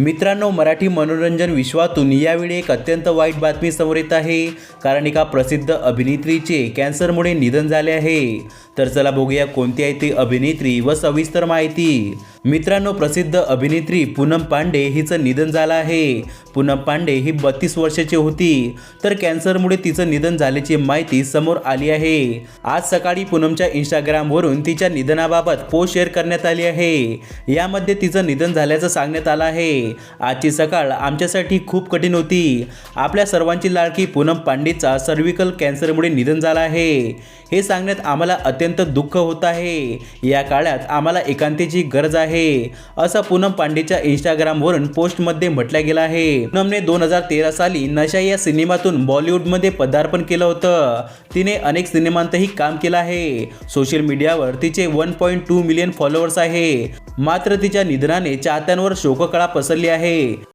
मित्रांनो मराठी मनोरंजन विश्वातून यावेळी एक अत्यंत वाईट बातमी समोर येत आहे. कारण एका प्रसिद्ध अभिनेत्रीचे कॅन्सरमुळे निधन झाले आहे. तर चला बघूया कोणती आहे ती अभिनेत्री व सविस्तर माहिती. मित्रांनो प्रसिद्ध अभिनेत्री पूनम पांडे हिचं निधन झालं आहे. पूनम पांडे ही बत्तीस वर्षाची होती. तर कॅन्सरमुळे तिचं निधन झाल्याची माहिती समोर आली आहे. आज सकाळी पूनमच्या इंस्टाग्रामवरून तिच्या निधनाबाबत पोस्ट शेअर करण्यात आली आहे. यामध्ये तिचं निधन झाल्याचं सांगण्यात आलं आहे. आजची सकाळ आमच्यासाठी खूप कठीण होती. आपल्या सर्वांची लाडकी पूनम पांडेचा सर्विकल कॅन्सरमुळे निधन झालं आहे. हे सांगण्यात आम्हाला अत्यंत अत्यंत दुःख होत आहे. या काळात आम्हाला एकांतेची गरज आहे असं पूनम पांडेच्या इंस्टाग्रामवरून पोस्टमध्ये म्हटलं गेलं आहे. पूनमने दोन हजार तेरा साली नशा या सिनेमातून बॉलिवूडमध्ये पदार्पण केलं होतं. तिने अनेक सिनेमांतही काम केलं आहे. सोशल मीडियावर तिचे one point two million followers आहे. मात्र तिच्या निधनाने चाहत्यांवर शोककळा पसरली आहे.